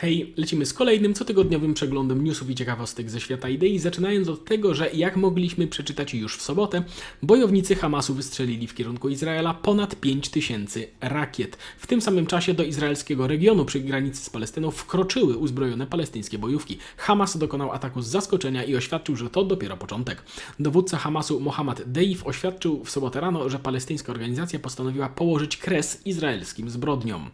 Hej, lecimy z kolejnym cotygodniowym przeglądem newsów i ciekawostek ze świata idei, zaczynając od tego, że jak mogliśmy przeczytać już w sobotę, bojownicy Hamasu wystrzelili w kierunku Izraela ponad 5000 rakiet. W tym samym czasie do izraelskiego regionu przy granicy z Palestyną wkroczyły uzbrojone palestyńskie bojówki. Hamas dokonał ataku z zaskoczenia i oświadczył, że to dopiero początek. Dowódca Hamasu Mohammad Deif oświadczył w sobotę rano, że palestyńska organizacja postanowiła położyć kres izraelskim zbrodniom.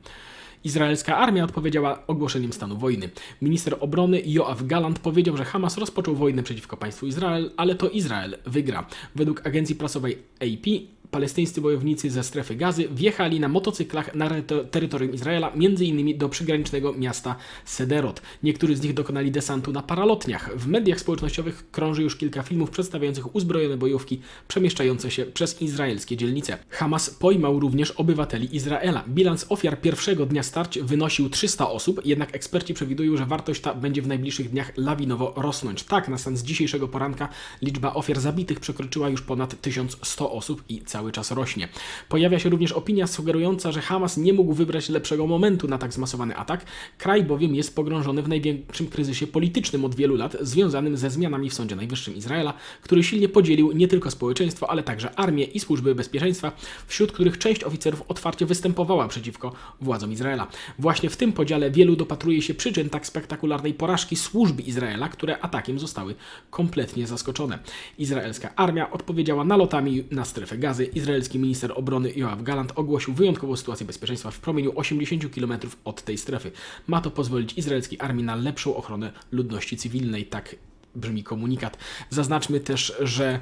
Izraelska armia odpowiedziała ogłoszeniem stanu wojny. Minister obrony Joachim Galant powiedział, że Hamas rozpoczął wojnę przeciwko państwu Izrael, ale to Izrael wygra. Według agencji prasowej AP palestyńscy bojownicy ze strefy gazy wjechali na motocyklach na terytorium Izraela, m.in. do przygranicznego miasta Sederot. Niektórzy z nich dokonali desantu na paralotniach. W mediach społecznościowych krąży już kilka filmów przedstawiających uzbrojone bojówki przemieszczające się przez izraelskie dzielnice. Hamas pojmał również obywateli Izraela. Bilans ofiar pierwszego dnia starć wynosił 300 osób, jednak eksperci przewidują, że wartość ta będzie w najbliższych dniach lawinowo rosnąć. Tak, na stan z dzisiejszego poranka liczba ofiar zabitych przekroczyła już ponad 1100 osób i cały czas rośnie. Pojawia się również opinia sugerująca, że Hamas nie mógł wybrać lepszego momentu na tak zmasowany atak. Kraj bowiem jest pogrążony w największym kryzysie politycznym od wielu lat, związanym ze zmianami w Sądzie Najwyższym Izraela, który silnie podzielił nie tylko społeczeństwo, ale także armię i służby bezpieczeństwa, wśród których część oficerów otwarcie występowała przeciwko władzom Izraela. Właśnie w tym podziale wielu dopatruje się przyczyn tak spektakularnej porażki służby Izraela, które atakiem zostały kompletnie zaskoczone. Izraelska armia odpowiedziała nalotami na strefę gazy. Izraelski minister obrony Joachim Galant ogłosił wyjątkową sytuację bezpieczeństwa w promieniu 80 km od tej strefy. Ma to pozwolić izraelskiej armii na lepszą ochronę ludności cywilnej, tak brzmi komunikat. Zaznaczmy też, że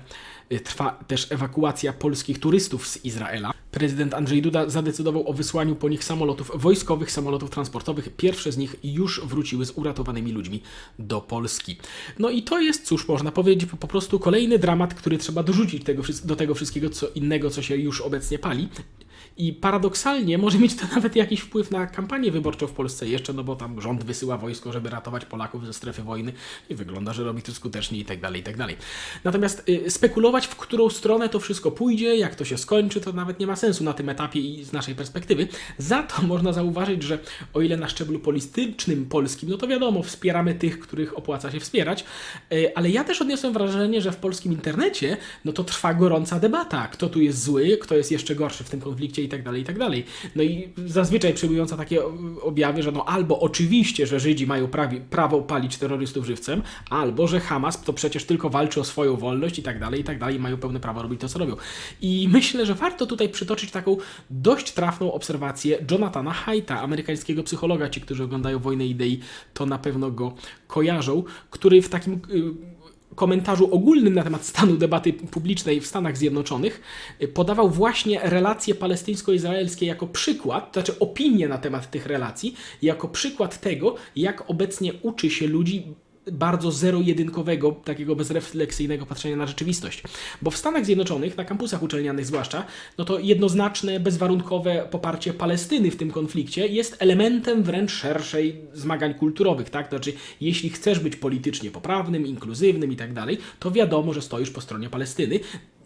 y, trwa też ewakuacja polskich turystów z Izraela. Prezydent Andrzej Duda zadecydował o wysłaniu po nich samolotów wojskowych, samolotów transportowych. Pierwsze z nich już wróciły z uratowanymi ludźmi do Polski. No i to jest, cóż można powiedzieć, po prostu kolejny dramat, który trzeba dorzucić tego, do tego wszystkiego co innego, co się już obecnie pali. I paradoksalnie może mieć to nawet jakiś wpływ na kampanię wyborczą w Polsce jeszcze, no bo tam rząd wysyła wojsko, żeby ratować Polaków ze strefy wojny i wygląda, że robi to skutecznie i tak dalej, i tak dalej. Natomiast y, spekulować, w którą stronę to wszystko pójdzie, jak to się skończy, to nawet nie ma sensu na tym etapie i z naszej perspektywy. Za to można zauważyć, że o ile na szczeblu politycznym polskim, no to wiadomo, wspieramy tych, których opłaca się wspierać, y, ale ja też odniosłem wrażenie, że w polskim internecie, no to trwa gorąca debata, kto tu jest zły, kto jest jeszcze gorszy w tym konflikcie i tak dalej, i tak dalej. No i zazwyczaj przyjmująca takie objawy, że no albo oczywiście, że Żydzi mają prawi, prawo palić terrorystów żywcem, albo, że Hamas to przecież tylko walczy o swoją wolność i tak dalej, i tak dalej, i mają pełne prawo robić to, co robią. I myślę, że warto tutaj przytoczyć taką dość trafną obserwację Jonathana Haidta, amerykańskiego psychologa. Ci, którzy oglądają Wojnę Idei, to na pewno go kojarzą, który w takim... komentarzu ogólnym na temat stanu debaty publicznej w Stanach Zjednoczonych y, podawał właśnie relacje palestyńsko-izraelskie jako przykład, to znaczy opinię na temat tych relacji, jako przykład tego, jak obecnie uczy się ludzi bardzo zero-jedynkowego, takiego bezrefleksyjnego patrzenia na rzeczywistość. Bo w Stanach Zjednoczonych, na kampusach uczelnianych zwłaszcza, no to jednoznaczne, bezwarunkowe poparcie Palestyny w tym konflikcie jest elementem wręcz szerszej zmagań kulturowych, tak? To znaczy, jeśli chcesz być politycznie poprawnym, inkluzywnym i tak dalej, to wiadomo, że stoisz po stronie Palestyny,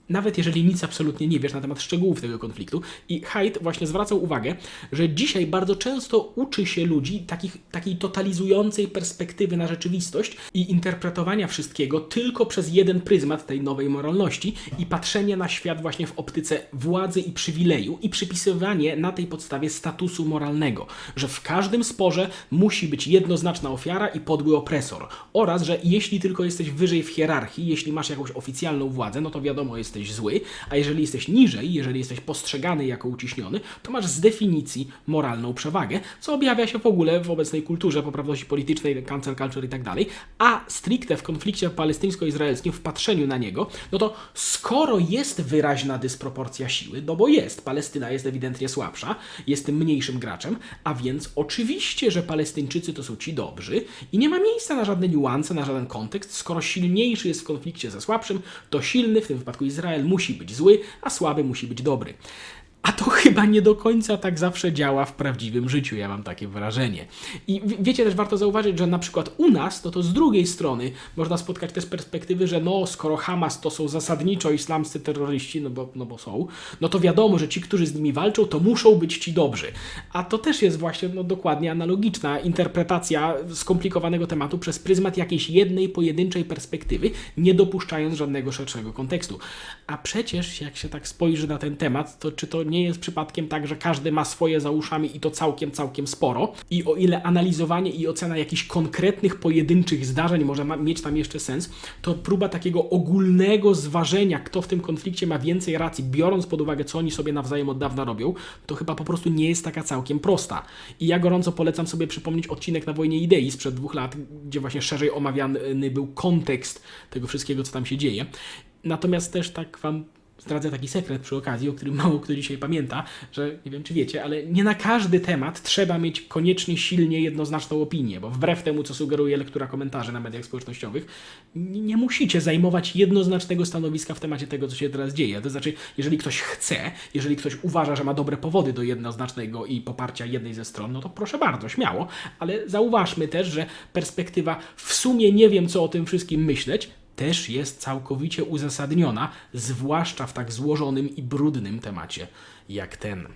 nawet jeżeli nic absolutnie nie wiesz na temat szczegółów tego konfliktu. I Haidt właśnie zwracał uwagę, że dzisiaj bardzo często uczy się ludzi takich, takiej totalizującej perspektywy na rzeczywistość i interpretowania wszystkiego tylko przez jeden pryzmat tej nowej moralności i patrzenie na świat właśnie w optyce władzy i przywileju i przypisywanie na tej podstawie statusu moralnego, że w każdym sporze musi być jednoznaczna ofiara i podły opresor oraz, że jeśli tylko jesteś wyżej w hierarchii, jeśli masz jakąś oficjalną władzę, no to wiadomo, jesteś zły, a jeżeli jesteś niżej, jeżeli jesteś postrzegany jako uciśniony, to masz z definicji moralną przewagę, co objawia się w ogóle w obecnej kulturze poprawności politycznej, cancel culture i tak dalej, a stricte w konflikcie palestyńsko-izraelskim, w patrzeniu na niego, no to skoro jest wyraźna dysproporcja siły, no bo jest, Palestyna jest ewidentnie słabsza, jest tym mniejszym graczem, a więc oczywiście, że Palestyńczycy to są ci dobrzy i nie ma miejsca na żadne niuanse, na żaden kontekst, skoro silniejszy jest w konflikcie ze słabszym, to silny, w tym wypadku Izrael, musi być zły, a słaby musi być dobry. A to chyba nie do końca tak zawsze działa w prawdziwym życiu, ja mam takie wrażenie. I wiecie też, warto zauważyć, że na przykład u nas, no to z drugiej strony można spotkać też perspektywy, że no, skoro Hamas to są zasadniczo islamscy terroryści, no bo, no bo są, no to wiadomo, że ci, którzy z nimi walczą, to muszą być ci dobrzy. A to też jest właśnie no, dokładnie analogiczna interpretacja skomplikowanego tematu przez pryzmat jakiejś jednej pojedynczej perspektywy, nie dopuszczając żadnego szerszego kontekstu. A przecież, jak się tak spojrzy na ten temat, to czy to nie jest przypadkiem tak, że każdy ma swoje za uszami i to całkiem, całkiem sporo? I o ile analizowanie i ocena jakichś konkretnych, pojedynczych zdarzeń może ma, mieć tam jeszcze sens, to próba takiego ogólnego zważenia, kto w tym konflikcie ma więcej racji, biorąc pod uwagę, co oni sobie nawzajem od dawna robią, to chyba po prostu nie jest taka całkiem prosta. I ja gorąco polecam sobie przypomnieć odcinek na Wojnie Idei sprzed dwóch lat, gdzie właśnie szerzej omawiany był kontekst tego wszystkiego, co tam się dzieje. Natomiast też tak wam zdradzę taki sekret przy okazji, o którym mało kto dzisiaj pamięta, że nie wiem czy wiecie, ale nie na każdy temat trzeba mieć koniecznie silnie jednoznaczną opinię, bo wbrew temu, co sugeruje lektura komentarzy na mediach społecznościowych, nie, musicie zajmować jednoznacznego stanowiska w temacie tego, co się teraz dzieje. To znaczy, jeżeli ktoś chce, jeżeli ktoś uważa, że ma dobre powody do jednoznacznego i poparcia jednej ze stron, no to proszę bardzo, śmiało, ale zauważmy też, że perspektywa w sumie nie wiem, co o tym wszystkim myśleć, też jest całkowicie uzasadniona, zwłaszcza w tak złożonym i brudnym temacie jak ten.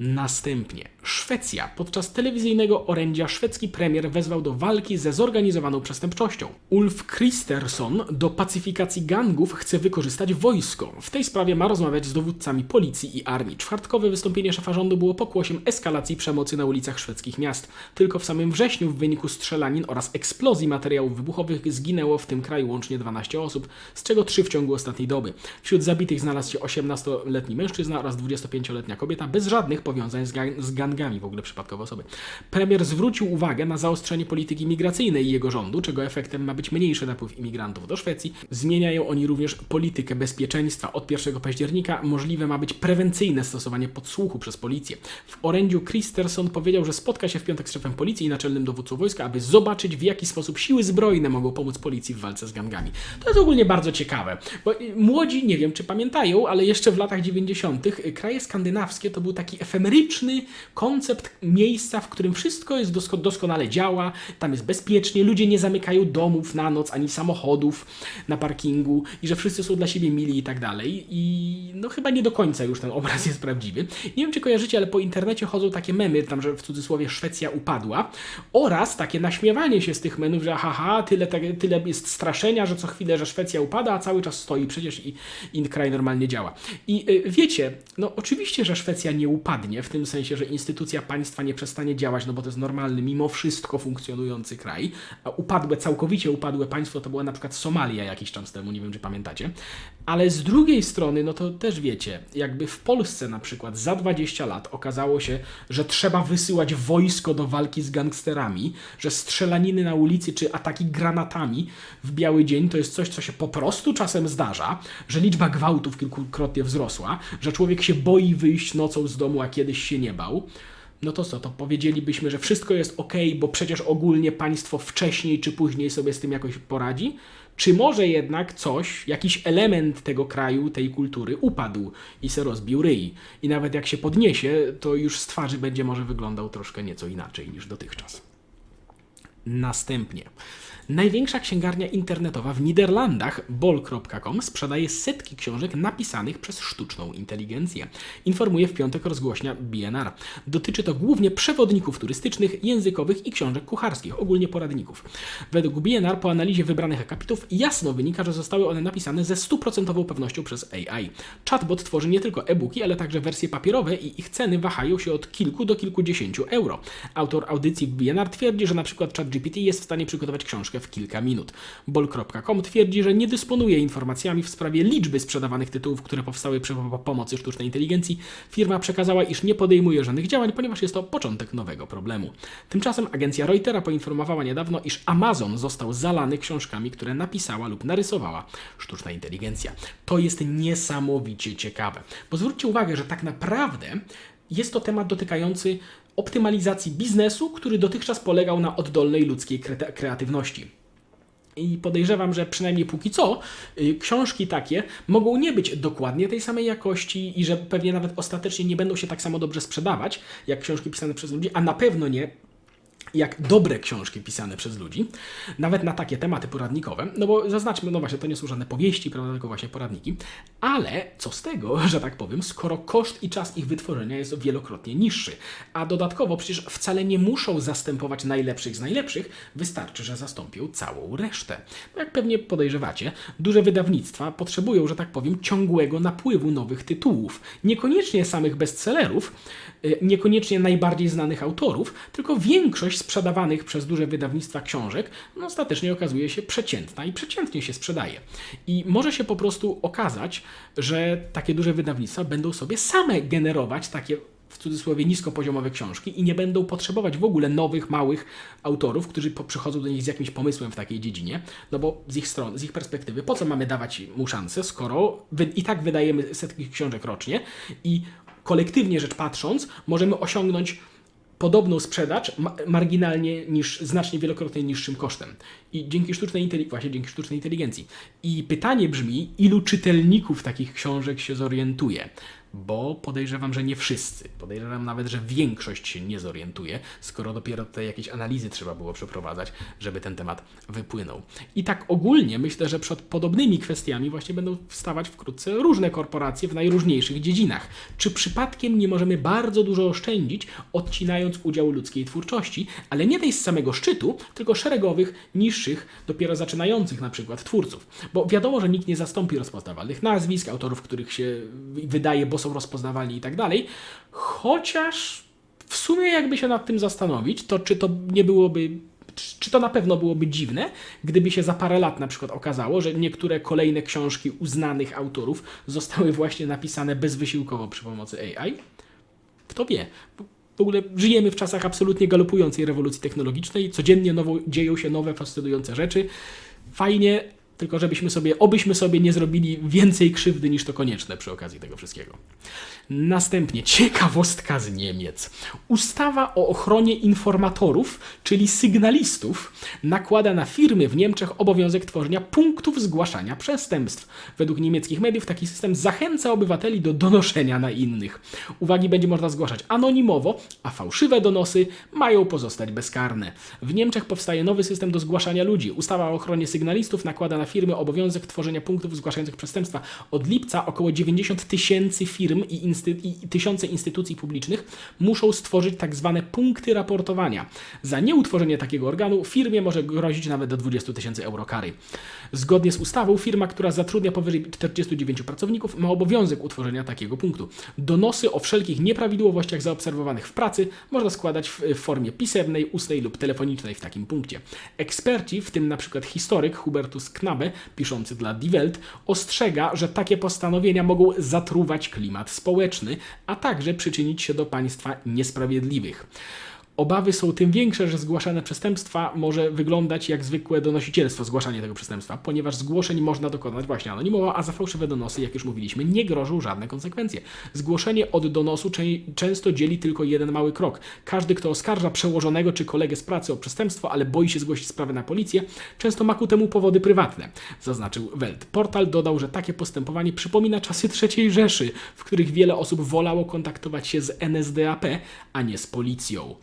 Następnie Szwecja. Podczas telewizyjnego orędzia szwedzki premier wezwał do walki ze zorganizowaną przestępczością. Ulf Kristersson do pacyfikacji gangów chce wykorzystać wojsko. W tej sprawie ma rozmawiać z dowódcami policji i armii. Czwartkowe wystąpienie szefa rządu było pokłosiem eskalacji przemocy na ulicach szwedzkich miast. Tylko w samym wrześniu w wyniku strzelanin oraz eksplozji materiałów wybuchowych zginęło w tym kraju łącznie 12 osób, z czego 3 w ciągu ostatniej doby. Wśród zabitych znalazł się 18-letni mężczyzna oraz 25-letnia kobieta bez żadnych powiązań z, gang- z gangami, w ogóle przypadkowe osoby. Premier zwrócił uwagę na zaostrzenie polityki migracyjnej jego rządu, czego efektem ma być mniejszy napływ imigrantów do Szwecji. Zmieniają oni również politykę bezpieczeństwa. Od 1 października możliwe ma być prewencyjne stosowanie podsłuchu przez policję. W orędziu Christerson powiedział, że spotka się w piątek z szefem policji i naczelnym dowódcą wojska, aby zobaczyć w jaki sposób siły zbrojne mogą pomóc policji w walce z gangami. To jest ogólnie bardzo ciekawe, bo y, młodzi, nie wiem czy pamiętają, ale jeszcze w latach 90. y, kraje skandynawskie to był taki efemeryczny koncept miejsca, w którym wszystko jest dosko doskonale działa, tam jest bezpiecznie, ludzie nie zamykają domów na noc ani samochodów na parkingu i że wszyscy są dla siebie mili i tak dalej. I no chyba nie do końca już ten obraz jest prawdziwy. Nie wiem czy kojarzycie, ale po internecie chodzą takie memy, tam że w cudzysłowie Szwecja upadła oraz takie naśmiewanie się z tych menów, że haha, tyle, tyle jest straszenia, że co chwilę, że Szwecja upada, a cały czas stoi przecież i, i kraj normalnie działa. I y, wiecie, no oczywiście, że Szwecja nie upadnie, w tym sensie, że instytucja państwa nie przestanie działać, no bo to jest normalny, mimo wszystko funkcjonujący kraj, upadłe, całkowicie upadłe państwo to była na przykład Somalia jakiś czas temu, nie wiem czy pamiętacie, ale z drugiej strony, no to też wiecie, jakby w Polsce na przykład za 20 lat okazało się, że trzeba wysyłać wojsko do walki z gangsterami, że strzelaniny na ulicy czy ataki granatami w biały dzień to jest coś, co się po prostu czasem zdarza, że liczba gwałtów kilkukrotnie wzrosła, że człowiek się boi wyjść nocą z domu, a kiedyś się nie bał. No to co, to powiedzielibyśmy, że wszystko jest ok, bo przecież ogólnie państwo wcześniej czy później sobie z tym jakoś poradzi? Czy może jednak coś, jakiś element tego kraju, tej kultury upadł i se rozbił ryj? I nawet jak się podniesie, to już z twarzy będzie może wyglądał troszkę nieco inaczej niż dotychczas. Następnie. Największa księgarnia internetowa w Niderlandach, bol.com, sprzedaje setki książek napisanych przez sztuczną inteligencję. Informuje w piątek rozgłośnia BNR. Dotyczy to głównie przewodników turystycznych, językowych i książek kucharskich, ogólnie poradników. Według BNR po analizie wybranych akapitów jasno wynika, że zostały one napisane ze stuprocentową pewnością przez AI. Chatbot tworzy nie tylko e-booki, ale także wersje papierowe i ich ceny wahają się od kilku do kilkudziesięciu euro. Autor audycji BNR twierdzi, że na przykład ChatGPT jest w stanie przygotować książkę w kilka minut. Bol.com twierdzi, że nie dysponuje informacjami w sprawie liczby sprzedawanych tytułów, które powstały przy po- pomocy sztucznej inteligencji. Firma przekazała, iż nie podejmuje żadnych działań, ponieważ jest to początek nowego problemu. Tymczasem agencja Reutera poinformowała niedawno, iż Amazon został zalany książkami, które napisała lub narysowała sztuczna inteligencja. To jest niesamowicie ciekawe, bo zwróćcie uwagę, że tak naprawdę jest to temat dotykający optymalizacji biznesu, który dotychczas polegał na oddolnej ludzkiej kre- kreatywności. I podejrzewam, że przynajmniej póki co y, książki takie mogą nie być dokładnie tej samej jakości i że pewnie nawet ostatecznie nie będą się tak samo dobrze sprzedawać jak książki pisane przez ludzi, a na pewno nie jak dobre książki pisane przez ludzi, nawet na takie tematy poradnikowe, no bo zaznaczmy, no właśnie, to nie są żadne powieści, prawda, tylko właśnie poradniki, ale co z tego, że tak powiem, skoro koszt i czas ich wytworzenia jest wielokrotnie niższy, a dodatkowo przecież wcale nie muszą zastępować najlepszych z najlepszych, wystarczy, że zastąpią całą resztę. No jak pewnie podejrzewacie, duże wydawnictwa potrzebują, że tak powiem, ciągłego napływu nowych tytułów, niekoniecznie samych bestsellerów, y, niekoniecznie najbardziej znanych autorów, tylko większość sprzedawanych przez duże wydawnictwa książek no, ostatecznie okazuje się przeciętna i przeciętnie się sprzedaje. I może się po prostu okazać, że takie duże wydawnictwa będą sobie same generować takie w cudzysłowie niskopoziomowe książki i nie będą potrzebować w ogóle nowych, małych autorów, którzy przychodzą do nich z jakimś pomysłem w takiej dziedzinie, no bo z ich strony, z ich perspektywy, po co mamy dawać mu szansę, skoro i tak wydajemy setki książek rocznie i kolektywnie rzecz patrząc, możemy osiągnąć podobną sprzedaż ma- marginalnie niż, znacznie wielokrotnie niższym kosztem. I dzięki sztucznej inteligencji, właśnie dzięki sztucznej inteligencji. I pytanie brzmi, ilu czytelników takich książek się zorientuje? Bo podejrzewam, że nie wszyscy. Podejrzewam nawet, że większość się nie zorientuje, skoro dopiero tutaj jakieś analizy trzeba było przeprowadzać, żeby ten temat wypłynął. I tak ogólnie myślę, że przed podobnymi kwestiami właśnie będą wstawać wkrótce różne korporacje w najróżniejszych dziedzinach. Czy przypadkiem nie możemy bardzo dużo oszczędzić, odcinając udział ludzkiej twórczości, ale nie tej z samego szczytu, tylko szeregowych, niższych, dopiero zaczynających na przykład twórców. Bo wiadomo, że nikt nie zastąpi rozpoznawalnych nazwisk, autorów, których się wydaje, bo są rozpoznawalni i tak dalej, chociaż w sumie jakby się nad tym zastanowić, to czy to nie byłoby czy to na pewno byłoby dziwne, gdyby się za parę lat na przykład okazało, że niektóre kolejne książki uznanych autorów zostały właśnie napisane bezwysiłkowo przy pomocy AI? Kto wie? W ogóle żyjemy w czasach absolutnie galopującej rewolucji technologicznej, codziennie nowo, dzieją się nowe, fascynujące rzeczy. Fajnie, tylko żebyśmy sobie, obyśmy sobie nie zrobili więcej krzywdy niż to konieczne przy okazji tego wszystkiego. Następnie ciekawostka z Niemiec. Ustawa o ochronie informatorów, czyli sygnalistów, nakłada na firmy w Niemczech obowiązek tworzenia punktów zgłaszania przestępstw. Według niemieckich mediów taki system zachęca obywateli do donoszenia na innych. Uwagi będzie można zgłaszać anonimowo, a fałszywe donosy mają pozostać bezkarne. W Niemczech powstaje nowy system do zgłaszania ludzi. Ustawa o ochronie sygnalistów nakłada na firmy obowiązek tworzenia punktów zgłaszających przestępstwa. Od lipca około 90 tysięcy firm i, insty- i tysiące instytucji publicznych muszą stworzyć tak zwane punkty raportowania. Za nieutworzenie takiego organu firmie może grozić nawet do 20 tysięcy euro kary. Zgodnie z ustawą firma, która zatrudnia powyżej 49 pracowników ma obowiązek utworzenia takiego punktu. Donosy o wszelkich nieprawidłowościach zaobserwowanych w pracy można składać w formie pisemnej, ustnej lub telefonicznej w takim punkcie. Eksperci, w tym na przykład historyk Hubertus Piszący dla Die Welt, ostrzega, że takie postanowienia mogą zatruwać klimat społeczny, a także przyczynić się do państwa niesprawiedliwych. Obawy są tym większe, że zgłaszane przestępstwa może wyglądać jak zwykłe donosicielstwo, zgłaszanie tego przestępstwa, ponieważ zgłoszeń można dokonać właśnie anonimowo, a za fałszywe donosy, jak już mówiliśmy, nie grożą żadne konsekwencje. Zgłoszenie od donosu czę- często dzieli tylko jeden mały krok. Każdy, kto oskarża przełożonego czy kolegę z pracy o przestępstwo, ale boi się zgłosić sprawę na policję, często ma ku temu powody prywatne, zaznaczył Welt. Portal dodał, że takie postępowanie przypomina czasy III Rzeszy, w których wiele osób wolało kontaktować się z NSDAP, a nie z policją.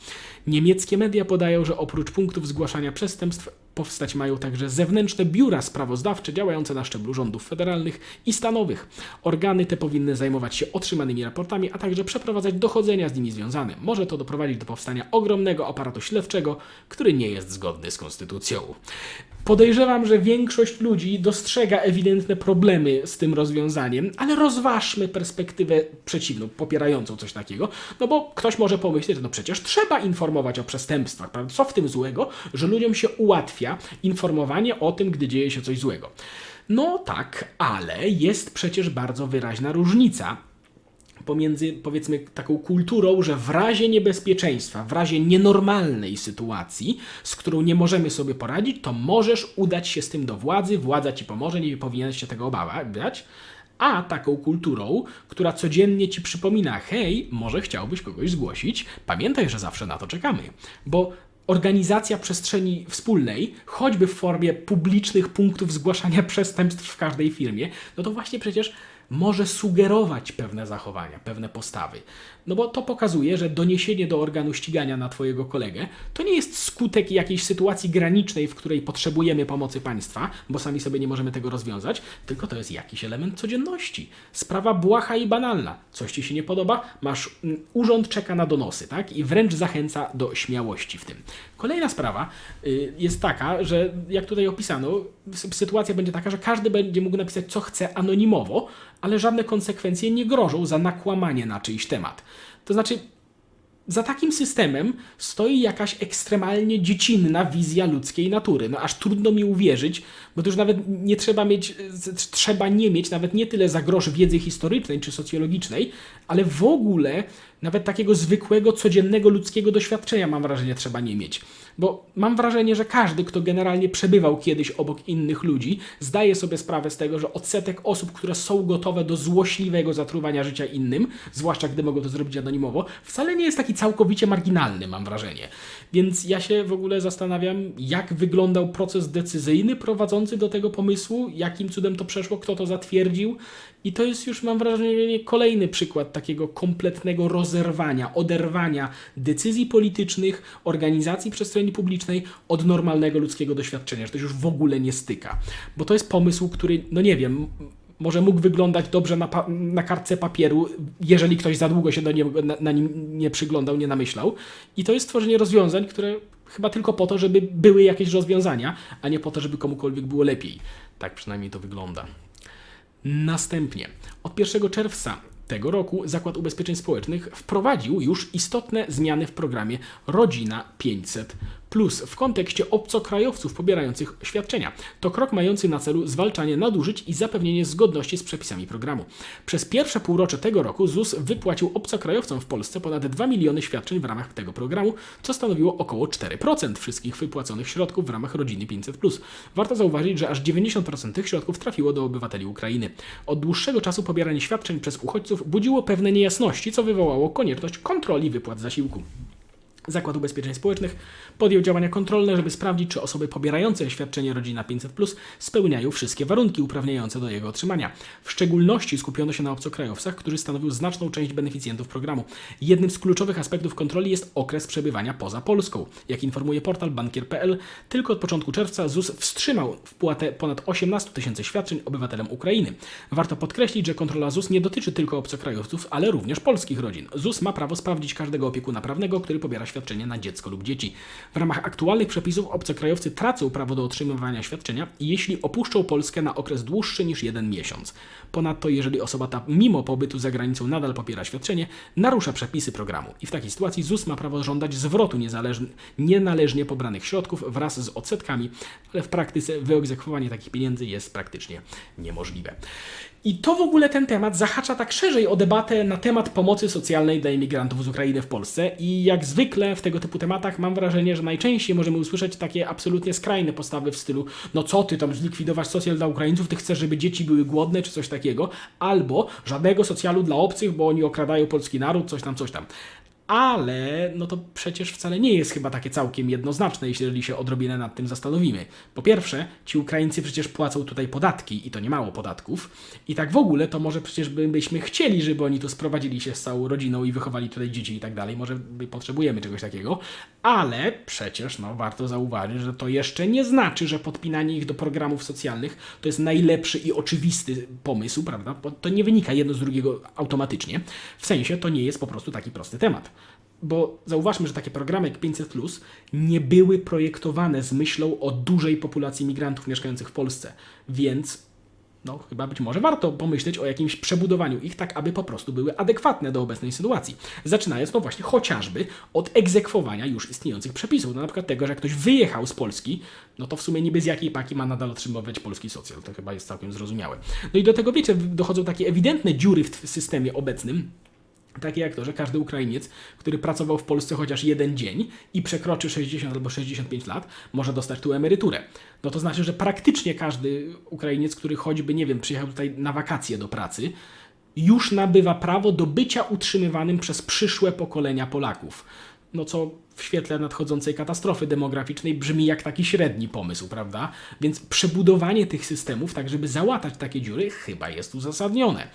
Niemieckie media podają, że oprócz punktów zgłaszania przestępstw powstać mają także zewnętrzne biura sprawozdawcze działające na szczeblu rządów federalnych i stanowych. Organy te powinny zajmować się otrzymanymi raportami, a także przeprowadzać dochodzenia z nimi związane. Może to doprowadzić do powstania ogromnego aparatu śledczego, który nie jest zgodny z konstytucją. Podejrzewam, że większość ludzi dostrzega ewidentne problemy z tym rozwiązaniem, ale rozważmy perspektywę przeciwną, popierającą coś takiego, no bo ktoś może pomyśleć, że no przecież trzeba informować o przestępstwach, prawda? Co w tym złego, że ludziom się ułatwia informowanie o tym, gdy dzieje się coś złego. No tak, ale jest przecież bardzo wyraźna różnica pomiędzy powiedzmy taką kulturą, że w razie niebezpieczeństwa, w razie nienormalnej sytuacji, z którą nie możemy sobie poradzić, to możesz udać się z tym do władzy, władza ci pomoże, nie powinieneś się tego obawiać. A taką kulturą, która codziennie ci przypomina, hej, może chciałbyś kogoś zgłosić, pamiętaj, że zawsze na to czekamy. Bo organizacja przestrzeni wspólnej, choćby w formie publicznych punktów zgłaszania przestępstw w każdej firmie, no to właśnie przecież może sugerować pewne zachowania, pewne postawy. No bo to pokazuje, że doniesienie do organu ścigania na Twojego kolegę to nie jest skutek jakiejś sytuacji granicznej, w której potrzebujemy pomocy państwa, bo sami sobie nie możemy tego rozwiązać, tylko to jest jakiś element codzienności. Sprawa błaha i banalna. Coś Ci się nie podoba? Masz mm, urząd czeka na donosy, tak? I wręcz zachęca do śmiałości w tym. Kolejna sprawa y, jest taka, że jak tutaj opisano, sy- sytuacja będzie taka, że każdy będzie mógł napisać co chce anonimowo, ale żadne konsekwencje nie grożą za nakłamanie na czyjś temat. To znaczy, za takim systemem stoi jakaś ekstremalnie dziecinna wizja ludzkiej natury. No aż trudno mi uwierzyć, bo to już nawet nie trzeba mieć, trzeba nie mieć nawet nie tyle za grosz wiedzy historycznej czy socjologicznej, ale w ogóle nawet takiego zwykłego, codziennego ludzkiego doświadczenia mam wrażenie trzeba nie mieć. Bo mam wrażenie, że każdy, kto generalnie przebywał kiedyś obok innych ludzi, zdaje sobie sprawę z tego, że odsetek osób, które są gotowe do złośliwego zatruwania życia innym, zwłaszcza gdy mogą to zrobić anonimowo, wcale nie jest taki całkowicie marginalny, mam wrażenie. Więc ja się w ogóle zastanawiam, jak wyglądał proces decyzyjny prowadzący do tego pomysłu, jakim cudem to przeszło, kto to zatwierdził. I to jest już, mam wrażenie, kolejny przykład takiego kompletnego rozerwania, oderwania decyzji politycznych, organizacji przestrzeni publicznej od normalnego ludzkiego doświadczenia, że to już w ogóle nie styka. Bo to jest pomysł, który, no nie wiem, może mógł wyglądać dobrze na, na kartce papieru, jeżeli ktoś za długo się do na, na nim nie przyglądał, nie namyślał. I to jest tworzenie rozwiązań, które chyba tylko po to, żeby były jakieś rozwiązania, a nie po to, żeby komukolwiek było lepiej. Tak przynajmniej to wygląda. Następnie, od 1 czerwca tego roku Zakład Ubezpieczeń Społecznych wprowadził już istotne zmiany w programie Rodzina 500 Plus w kontekście obcokrajowców pobierających świadczenia. To krok mający na celu zwalczanie nadużyć i zapewnienie zgodności z przepisami programu. Przez pierwsze półrocze tego roku ZUS wypłacił obcokrajowcom w Polsce ponad 2 miliony świadczeń w ramach tego programu, co stanowiło około 4% wszystkich wypłaconych środków w ramach Rodziny 500 Plus. Warto zauważyć, że aż 90% tych środków trafiło do obywateli Ukrainy. Od dłuższego czasu pobieranie świadczeń przez uchodźców budziło pewne niejasności, co wywołało konieczność kontroli wypłat zasiłku. Zakład Ubezpieczeń Społecznych podjął działania kontrolne, żeby sprawdzić, czy osoby pobierające świadczenie Rodzina 500 spełniają wszystkie warunki uprawniające do jego otrzymania. W szczególności skupiono się na obcokrajowcach, którzy stanowią znaczną część beneficjentów programu. Jednym z kluczowych aspektów kontroli jest okres przebywania poza Polską. Jak informuje portal bankier.pl, tylko od początku czerwca ZUS wstrzymał wpłatę ponad 18 tysięcy świadczeń obywatelom Ukrainy. Warto podkreślić, że kontrola ZUS nie dotyczy tylko obcokrajowców, ale również polskich rodzin. ZUS ma prawo sprawdzić każdego opiekuna prawnego, który pobiera świadczenie na dziecko lub dzieci. W ramach aktualnych przepisów obcokrajowcy tracą prawo do otrzymywania świadczenia, jeśli opuszczą Polskę na okres dłuższy niż jeden miesiąc. Ponadto, jeżeli osoba ta mimo pobytu za granicą nadal pobiera świadczenie, narusza przepisy programu i w takiej sytuacji ZUS ma prawo żądać zwrotu nienależnie pobranych środków wraz z odsetkami, ale w praktyce wyegzekwowanie takich pieniędzy jest praktycznie niemożliwe. I to w ogóle ten temat zahacza tak szerzej o debatę na temat pomocy socjalnej dla imigrantów z Ukrainy w Polsce. I jak zwykle w tego typu tematach mam wrażenie, że najczęściej możemy usłyszeć takie absolutnie skrajne postawy w stylu: No co ty tam zlikwidować socjal dla Ukraińców, ty chcesz, żeby dzieci były głodne, czy coś takiego, albo żadnego socjalu dla obcych, bo oni okradają polski naród, coś tam, coś tam. Ale no to przecież wcale nie jest chyba takie całkiem jednoznaczne, jeżeli się odrobinę nad tym zastanowimy. Po pierwsze, ci Ukraińcy przecież płacą tutaj podatki i to nie mało podatków. I tak w ogóle to może przecież by- byśmy chcieli, żeby oni tu sprowadzili się z całą rodziną i wychowali tutaj dzieci i tak dalej. Może potrzebujemy czegoś takiego. Ale przecież no, warto zauważyć, że to jeszcze nie znaczy, że podpinanie ich do programów socjalnych to jest najlepszy i oczywisty pomysł, prawda? Bo to nie wynika jedno z drugiego automatycznie. W sensie to nie jest po prostu taki prosty temat. Bo zauważmy, że takie programy jak 500 nie były projektowane z myślą o dużej populacji migrantów mieszkających w Polsce. Więc no, chyba być może warto pomyśleć o jakimś przebudowaniu ich tak, aby po prostu były adekwatne do obecnej sytuacji. Zaczynając no właśnie chociażby od egzekwowania już istniejących przepisów. No, na przykład tego, że jak ktoś wyjechał z Polski, no to w sumie niby z jakiej paki ma nadal otrzymywać polski socjal. To chyba jest całkiem zrozumiałe. No i do tego, wiecie, dochodzą takie ewidentne dziury w systemie obecnym, takie jak to, że każdy Ukrainiec, który pracował w Polsce chociaż jeden dzień i przekroczy 60 albo 65 lat, może dostać tu emeryturę. No to znaczy, że praktycznie każdy Ukrainiec, który choćby, nie wiem, przyjechał tutaj na wakacje do pracy, już nabywa prawo do bycia utrzymywanym przez przyszłe pokolenia Polaków. No co w świetle nadchodzącej katastrofy demograficznej brzmi jak taki średni pomysł, prawda? Więc przebudowanie tych systemów, tak żeby załatać takie dziury, chyba jest uzasadnione.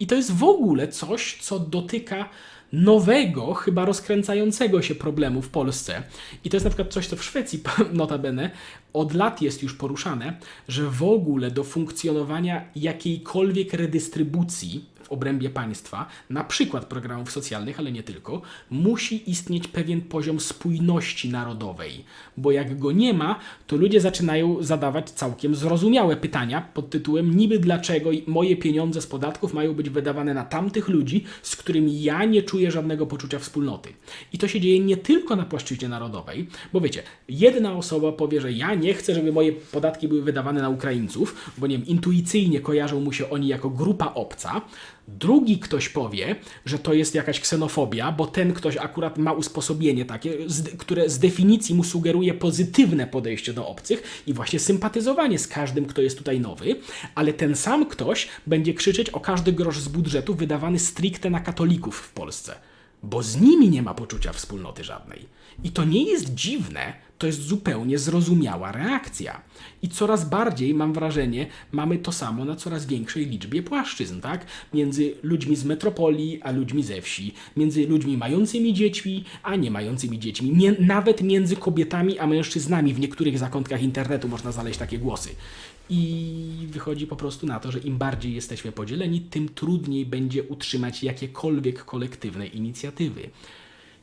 I to jest w ogóle coś, co dotyka nowego, chyba rozkręcającego się problemu w Polsce. I to jest na przykład coś, co w Szwecji, notabene, od lat jest już poruszane, że w ogóle do funkcjonowania jakiejkolwiek redystrybucji obrębie państwa, na przykład programów socjalnych, ale nie tylko, musi istnieć pewien poziom spójności narodowej, bo jak go nie ma, to ludzie zaczynają zadawać całkiem zrozumiałe pytania pod tytułem niby dlaczego moje pieniądze z podatków mają być wydawane na tamtych ludzi, z którymi ja nie czuję żadnego poczucia wspólnoty. I to się dzieje nie tylko na płaszczyźnie narodowej, bo wiecie, jedna osoba powie, że ja nie chcę, żeby moje podatki były wydawane na Ukraińców, bo nie wiem, intuicyjnie kojarzą mu się oni jako grupa obca, Drugi ktoś powie, że to jest jakaś ksenofobia, bo ten ktoś akurat ma usposobienie takie, które z definicji mu sugeruje pozytywne podejście do obcych i właśnie sympatyzowanie z każdym, kto jest tutaj nowy, ale ten sam ktoś będzie krzyczeć o każdy grosz z budżetu wydawany stricte na katolików w Polsce, bo z nimi nie ma poczucia wspólnoty żadnej. I to nie jest dziwne, to jest zupełnie zrozumiała reakcja. I coraz bardziej, mam wrażenie, mamy to samo na coraz większej liczbie płaszczyzn, tak? Między ludźmi z metropolii, a ludźmi ze wsi, między ludźmi mającymi dziećmi, a nie mającymi dziećmi, nawet między kobietami a mężczyznami w niektórych zakątkach internetu można znaleźć takie głosy. I wychodzi po prostu na to, że im bardziej jesteśmy podzieleni, tym trudniej będzie utrzymać jakiekolwiek kolektywne inicjatywy.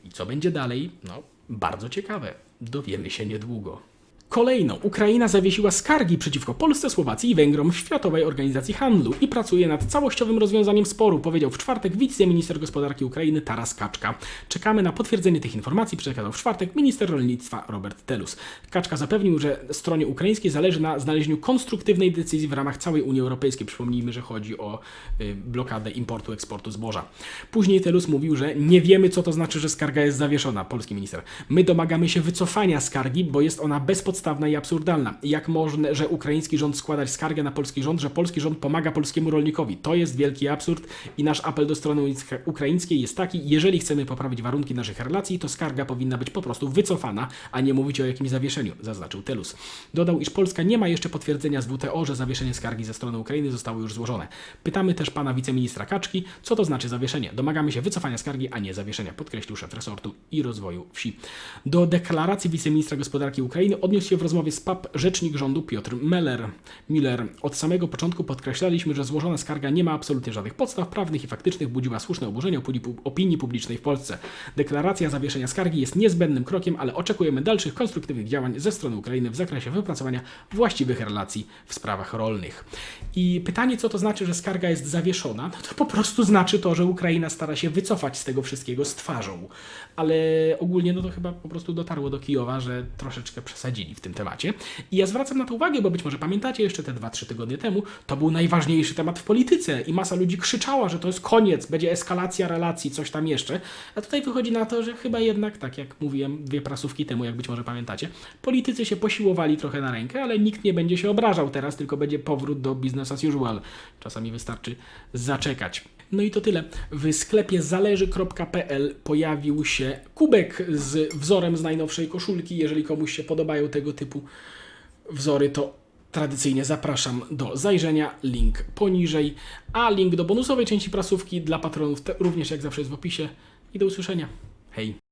I co będzie dalej? No, bardzo ciekawe. Dowiemy się niedługo. Kolejno, Ukraina zawiesiła skargi przeciwko Polsce, Słowacji i Węgrom w Światowej Organizacji Handlu i pracuje nad całościowym rozwiązaniem sporu, powiedział w czwartek wiceminister gospodarki Ukrainy Taras Kaczka. Czekamy na potwierdzenie tych informacji, przekazał w czwartek minister rolnictwa Robert Telus. Kaczka zapewnił, że stronie ukraińskiej zależy na znalezieniu konstruktywnej decyzji w ramach całej Unii Europejskiej. Przypomnijmy, że chodzi o y, blokadę importu, eksportu zboża. Później Telus mówił, że nie wiemy, co to znaczy, że skarga jest zawieszona, polski minister. My domagamy się wycofania skargi, bo jest ona bezpodstawna i absurdalna. Jak można, że ukraiński rząd składać skargę na polski rząd, że polski rząd pomaga polskiemu rolnikowi? To jest wielki absurd i nasz apel do strony ukraińskiej jest taki, jeżeli chcemy poprawić warunki naszych relacji, to skarga powinna być po prostu wycofana, a nie mówić o jakimś zawieszeniu, zaznaczył Telus. Dodał, iż Polska nie ma jeszcze potwierdzenia z WTO, że zawieszenie skargi ze strony Ukrainy zostało już złożone. Pytamy też pana wiceministra Kaczki, co to znaczy zawieszenie. Domagamy się wycofania skargi, a nie zawieszenia, podkreślił szef resortu i rozwoju wsi. Do deklaracji wiceministra gospodarki Ukrainy odniósł się w rozmowie z PAP rzecznik rządu Piotr Meller. Miller. Od samego początku podkreślaliśmy, że złożona skarga nie ma absolutnie żadnych podstaw prawnych i faktycznych, budziła słuszne oburzenie opinii publicznej w Polsce. Deklaracja zawieszenia skargi jest niezbędnym krokiem, ale oczekujemy dalszych konstruktywnych działań ze strony Ukrainy w zakresie wypracowania właściwych relacji w sprawach rolnych. I pytanie, co to znaczy, że skarga jest zawieszona, no to po prostu znaczy to, że Ukraina stara się wycofać z tego wszystkiego z twarzą. Ale ogólnie no to chyba po prostu dotarło do Kijowa, że troszeczkę przesadzili w tym temacie. I ja zwracam na to uwagę, bo być może pamiętacie jeszcze te 2-3 tygodnie temu, to był najważniejszy temat w polityce i masa ludzi krzyczała, że to jest koniec, będzie eskalacja relacji, coś tam jeszcze. A tutaj wychodzi na to, że chyba jednak, tak jak mówiłem dwie prasówki temu, jak być może pamiętacie, politycy się posiłowali trochę na rękę, ale nikt nie będzie się obrażał teraz, tylko będzie powrót do business as usual. Czasami wystarczy zaczekać. No i to tyle. W sklepie zależy.pl pojawił się kubek z wzorem z najnowszej koszulki. Jeżeli komuś się podobają tego typu wzory, to tradycyjnie zapraszam do zajrzenia. Link poniżej, a link do bonusowej części prasówki dla patronów również jak zawsze jest w opisie. I do usłyszenia. Hej!